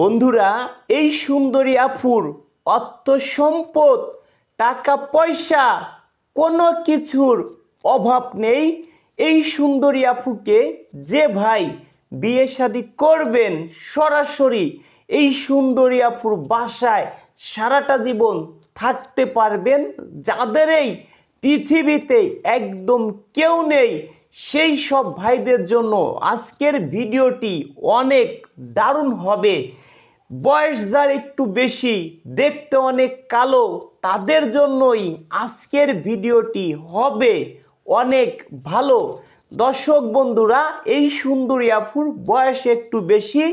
বন্ধুরা, এই সুন্দরী আফুর অর্থ সম্পদ, টাকা, পয়সা কোনো কিছুর অভাব নেই। এই সুন্দরী আফুকে যে ভাই বিয়ে শাদি করবেন সরাসরি এই সুন্দরী আফুর বাসায় সারাটা জীবন থাকতে পারবেন। যাদের এই পৃথিবীতে একদম কেউ নেই, সেই সব ভাইদের জন্য আজকের ভিডিওটি অনেক দারুণ হবে। বয়স যার একটু বেশি, দেখতে অনেক কালো, তাদের জন্যই আজকের ভিডিওটি হবে অনেক ভালো। দর্শক বন্ধুরা, এই সুন্দরী আফুর বয়স একটু বেশি,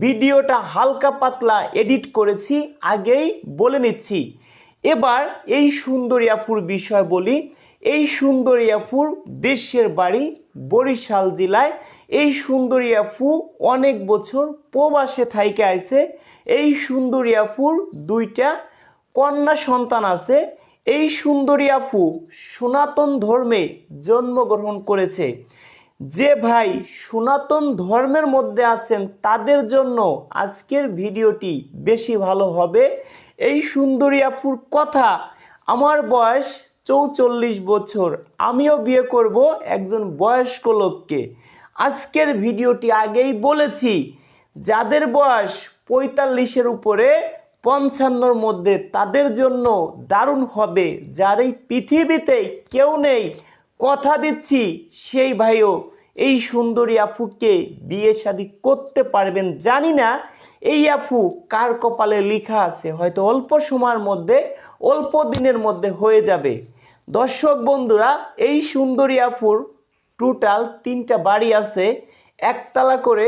ভিডিওটা হালকা পাতলা এডিট করেছি, আগেই বলে নিচ্ছি। এবার এই সুন্দরী আফুর বিষয় বলি এই সুন্দরী আফুর দেশের বাড়ি বরিশাল জেলায়। এই সুন্দরী আফু অনেক বছর প্রবাসে থাইকে আইছে। এই সুন্দরী আফুর দুইটা কন্যা সন্তান আছে। এই সুন্দরী আফু সনাতন ধর্মে জন্মগ্রহণ করেছে। যে ভাই সনাতন ধর্মের মধ্যে আছেন, তাদের জন্য আজকের ভিডিওটি বেশি ভালো হবে। এই সুন্দরী আপুর কথা, আমার বয়স চৌচল্লিশ বছর আমিও বিয়ে করব একজন বয়স্ক লোককে। আজকের ভিডিওটি আগেই বলেছি, যাদের বয়স পঁয়তাল্লিশের উপরে, পঞ্চান্নর মধ্যে তাদের জন্য দারুণ হবে। যার এই পৃথিবীতে কেউ নেই, কথা দিচ্ছি সেই ভাইও। এই সুন্দরী আফুকে বিয়ে শাদি করতে পারবেন, জানি না। এই আফু কার কপালে লেখা আছে? হয়তো অল্প সময়ের মধ্যে, অল্প দিনের মধ্যে হয়ে যাবে। দর্শক বন্ধুরা, এই সুন্দরী আফুর টোটাল তিনটা বাড়ি আছে। একতলা করে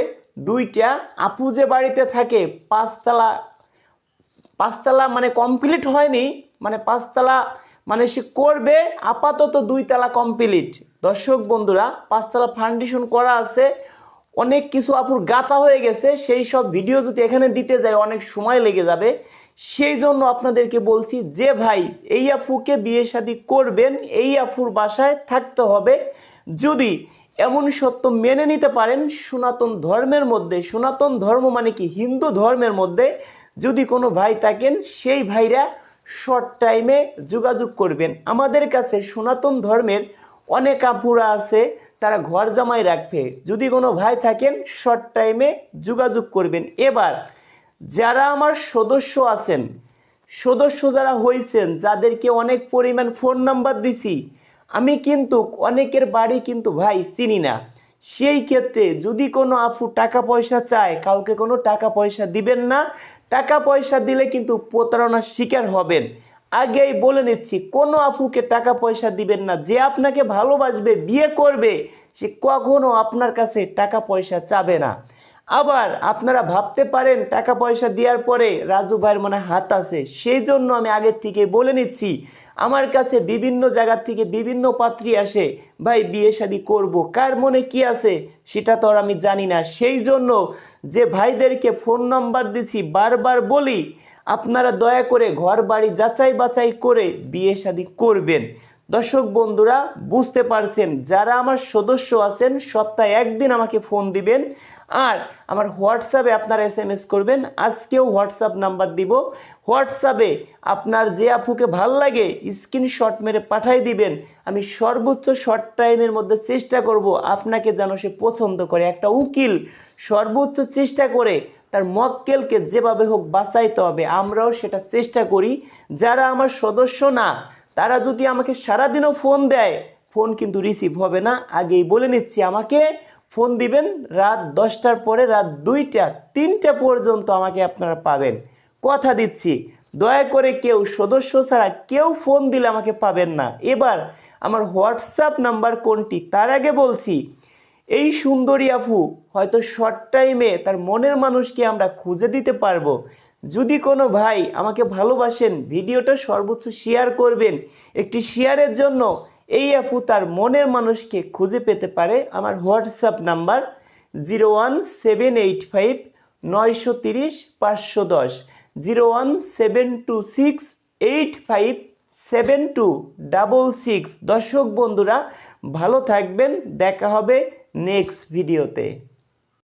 দুইটা আপু যে বাড়িতে থাকে, পাঁচতলা পাঁচতলা মানে কমপ্লিট হয়নি মানে পাঁচতলা মানে সে করবে, আপাতত দুইতলা কমপ্লিট দর্শক বন্ধুরা, পাঁচতলা ফাউন্ডেশন করা আছে, অনেক কিছু আপুর গাথা হয়ে গেছে, সেই সব ভিডিও যদি এখানে দিতে যায় অনেক সময় লেগে যাবে। সেই জন্য আপনাদেরকে বলছি যে ভাই, এই আপুকে বিয়ে শাদী করবেন, এই আপুর বাসায় থাকতে হবে। যদি এমন সত্য মেনে নিতে পারেন, সনাতন ধর্মের মধ্যে, সনাতন ধর্ম মানে কি? হিন্দু ধর্মের মধ্যে যদি কোনো ভাই থাকেন, সেই ভাইরা শর্ট টাইমে যোগাযোগ করবেন। আমাদের কাছে সনাতন ধর্মের অনেক আপুরা আছে, তারা ঘর জামাই রাখবে। যদি কোনো ভাই থাকেন শর্ট টাইমে যোগাযোগ করবেন। এবার যারা আমার সদস্য আছেন, সদস্য যারা হয়েছেন যাদেরকে অনেক পরিমাণ ফোন নাম্বার দিছি, আমি কিন্তু অনেকের বাড়ি কিন্তু ভাই চিনি না। সেই ক্ষেত্রে যদি কোনো আপু টাকা পয়সা চায়, কাউকে কোনো টাকা পয়সা দিবেন না। টাকা পয়সা দিলে কিন্তু প্রতারণার শিকার হবেন। আগেই বলে নিচ্ছি, কোনো আপুকে টাকা পয়সা দিবেন না। যে আপনাকে ভালোবাসবে, বিয়ে করবে, সে কখনো আপনার কাছে টাকা পয়সা চাবে না। আবার আপনারা ভাবতে পারেন টাকা পয়সা দেওয়ার পরে রাজু ভাইয়ের মনে হাত আছে। সেই জন্য আমি আগের থেকে বলে নিচ্ছি, আমার কাছে বিভিন্ন জায়গা থেকে বিভিন্ন পাত্রী আসে, ভাই, বিয়ে শাদি করব। কার মনে কি আছে সেটা তো আর আমি জানি না। সেই জন্য যে ভাইদেরকে ফোন নাম্বার দিছি, বারবার বলি, আপনারা দয়া করে ঘর বাড়ি যাচাই বাছাই করে বিয়ে শাদি করবেন। দর্শক বন্ধুরা, বুঝতে পারছেন, যারা আমার সদস্য আছেন, সপ্তাহে একদিন আমাকে ফোন দিবেন। আর আমার হোয়াটসঅ্যাপে আপনারা এস এম এস করবেন। আজকেও হোয়াটসঅ্যাপ নাম্বার দিব। হোয়াটসঅ্যাপে আপনার যে আপুকে ভালো লাগে স্ক্রিনশট মেরে পাঠাই দিবেন। আমি সর্বোচ্চ শর্ট টাইমের মধ্যে চেষ্টা করব আপনাকে যেন সে পছন্দ করে। একটা উকিল সর্বোচ্চ চেষ্টা করে তার মক্কেলকে যেভাবে হোক বাঁচাইতে হবে। আমরাও সেটা চেষ্টা করি। যারা আমার সদস্য না, তারা যদি আমাকে সারাদিনও ফোন দেয়, ফোন কিন্তু রিসিভ হবে না। আগেই বলে নিচ্ছি আমাকে ফোন দিবেন, রাত দশটার পরে, রাত দুইটা, তিনটা পর্যন্ত আমাকে আপনারা পাবেন। কথা দিচ্ছি, দয়া করে কেউ, সদস্য ছাড়া কেউ ফোন দিলে আমাকে পাবেন না। এবার, আমার হোয়াটসঅ্যাপ নাম্বার কোনটি, তার আগে বলছি, এই সুন্দরী আপু, হয়তো শর্ট টাইমে তার মনের মানুষকে আমরা খুঁজে দিতে পারব। যদি কোনো ভাই আমাকে ভালোবাসেন, ভিডিওটা সর্বোচ্চ শেয়ার করবেন। একটি শেয়ারের জন্য এই অ্যাপু তার মনের মানুষকে খুঁজে পেতে পারে আমার WhatsApp number zero one seven eight five নয়শো তিরিশ পাঁচশো দশ, zero one seven two six eight five seven two double six. দর্শক বন্ধুরা, ভালো থাকবেন, দেখা হবে নেক্সট ভিডিওতে।